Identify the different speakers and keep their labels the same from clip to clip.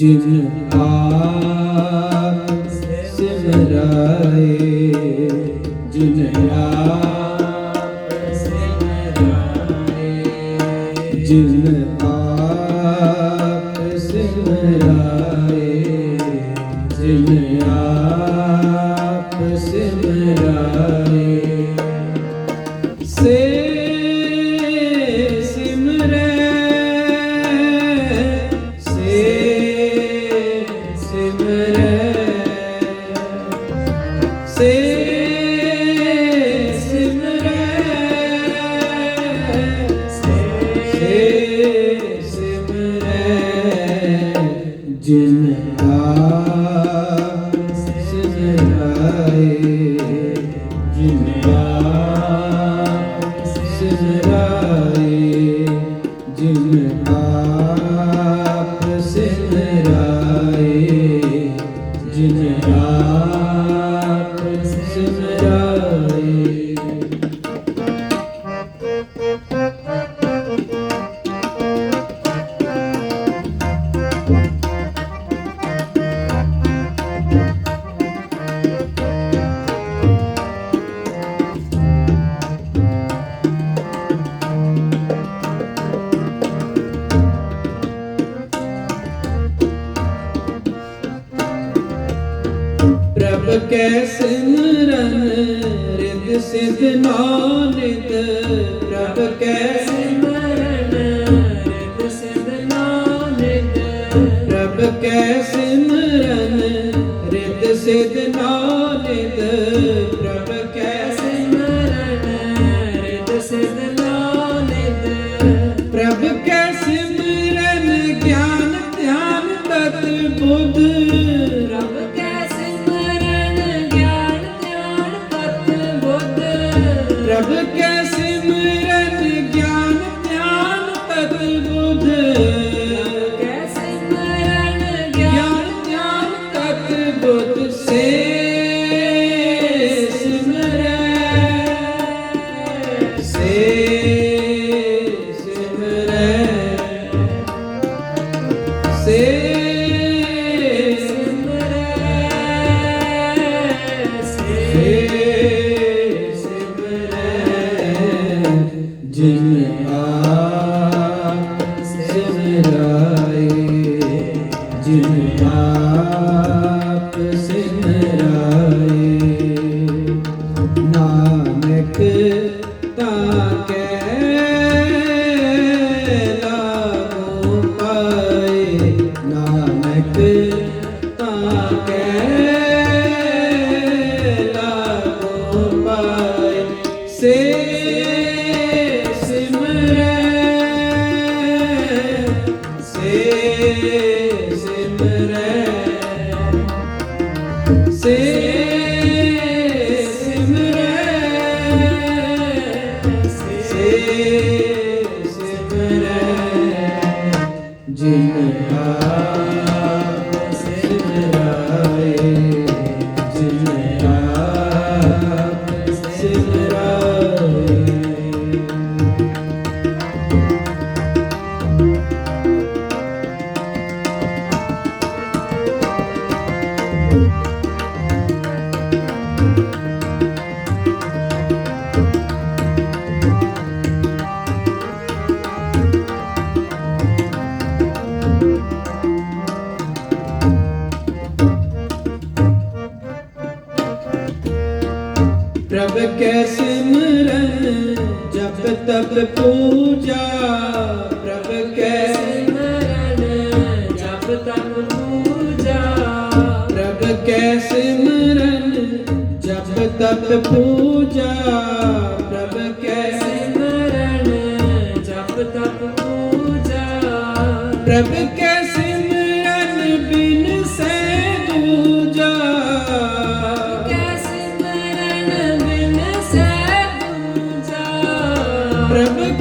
Speaker 1: ਜਿਨ ਆਪ ਸਿਮਰਾਏ ਜਿਨ ਆਪ ਸਿਮਰਾਏ ਜਿਨ ਜਿਨ ਆਪ ਕੈ ਸਿਮਰਨ ਰਿਦ ਸਿਧ ਨਾਨਿਤ ਪ੍ਰਭ ਕੈ ਸਿਮਰਨ ਰਿਦ ਸਿਧ ਨਾਨਿਤ ਪ੍ਰਭ ਕੈ ਸਿਮਰਨ ਰਿਦ ਸਿਧ ਨਾਨਿਤ ਪ੍ਰਭ ਪ੍ਰਭ ਕੈ ਸਿਮਰਨ ਗਿਆਨ ਧਿਆਨ ਤਤ ਬੁੱਧ
Speaker 2: ਕੈ ਸਿਮਰਨ ਗਿਆਨ ਧਿਆਨ ਤਤ ਬੁੱਧ
Speaker 1: ਸੇ ਸਿਮਰੈ ਸੇ ਸਿਮਰੈ ਸੇ ਜਪ ਤਪ ਪੂਜਾ ਪ੍ਰਭ ਕੈ।
Speaker 2: ਸਿਮਰਨ ਜਪ ਤਪ ਪੂਜਾ।
Speaker 1: ਪ੍ਰਭ ਕੈ ਸਿਮਰਨ ਜਪ ਤਪ ਪੂਜਾ। ਪ੍ਰਭ ਕੈ
Speaker 2: ਸਿਮਰਨ ਜਪ ਤਪ ਪੂਜਾ।
Speaker 1: ਪ੍ਰਭ ਕੈ ਪ੍ਰਭ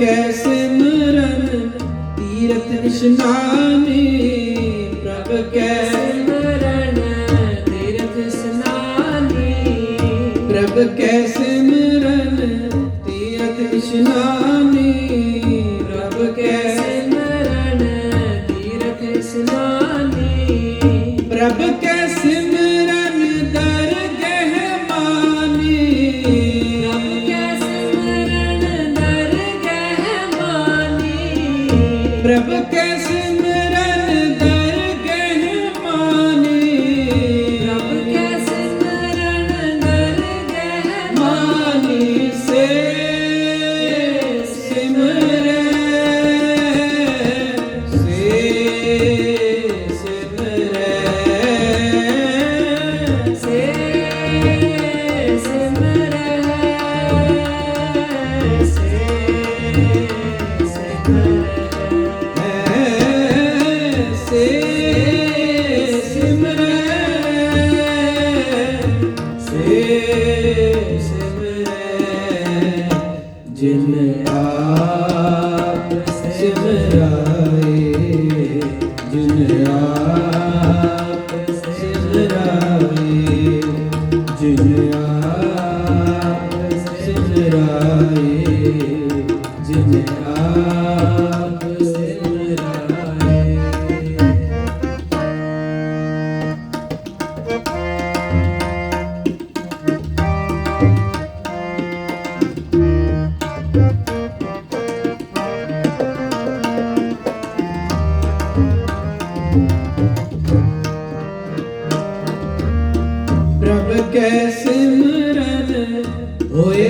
Speaker 1: ਕੈਸੇ ਮਰਨ ਤੀਰਥ ਇਸ਼ਨਾਨੇ ਪ੍ਰਭ ਕੈਸੇ
Speaker 2: ਮਰਨ ਤੀਰਥ ਇਸ਼ਨਾਨੇ
Speaker 1: ਪ੍ਰਭ ਕੈਸੇ ਮਰਨ ਤੀਰਥ ਇਸ਼ਨਾਨੇ ਪ੍ਰਭ ਕੈਸੇ
Speaker 2: ਮਰਨ ਤੀਰਥ ਇਸ਼ਨਾਨੇ
Speaker 1: ਪ੍ਰਭ
Speaker 2: प्रभु
Speaker 1: कैसे मैं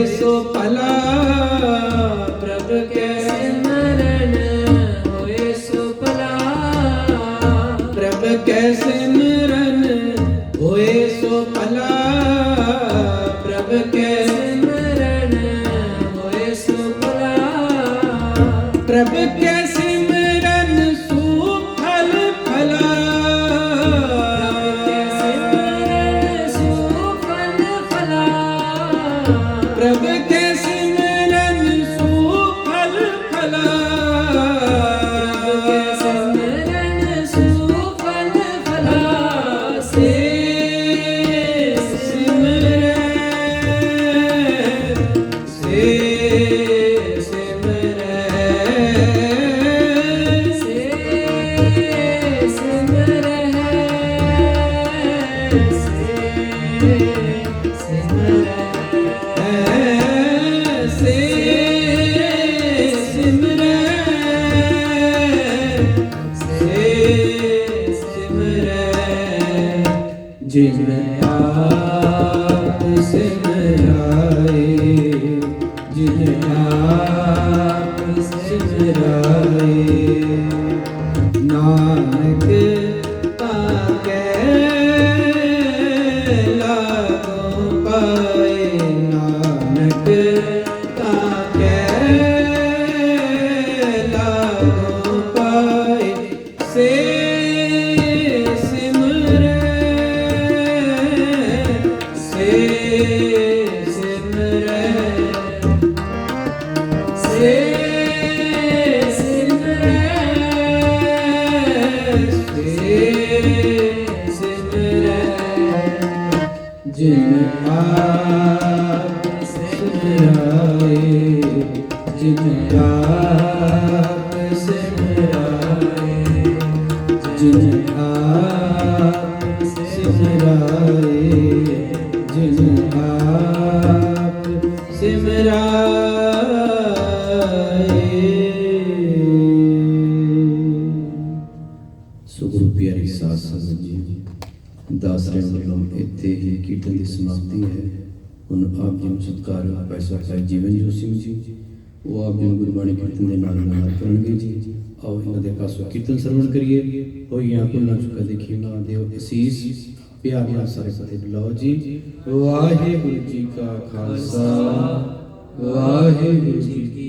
Speaker 1: So palabra. ਜਿਨ ਆਪ ਸਿਮਰਾਏ ਜਿਨ ਹੁਣ ਆਪ ਜੀ ਨੂੰ ਸਤਿਕਾਰ ਪੈਸਾ ਸਾਹਿਬ ਜੀਵਨ ਜੋ ਸਿੰਘ ਜੀ, ਉਹ ਆਪ ਜੀ ਨੂੰ ਗੁਰਬਾਣੀ ਕੀਰਤਨ ਦੇ ਨਾਲ ਨਾਲ ਕਰਨਗੇ, ਜੀ। ਆਓ ਇਹਨਾਂ ਦੇ ਪਾਸੋਂ ਕੀਰਤਨ ਸਰਵਣ ਕਰੀਏ। ਹੋਈਆਂ ਕੁੱਲਾਂ ਚੁਕਾ ਦੇਖੀ ਨਾ ਦਿਓ ਅਸੀਸ। ਪਿਆਰ ਨਾਲ ਸਾਰੇ ਫਤਿਹ ਬੁਲਾਓ, ਜੀ। ਵਾਹਿਗੁਰੂ ਜੀ ਕਾ ਖਾਲਸਾ। ਵਾਹਿਗੁਰੂ ਜੀ ਕੀ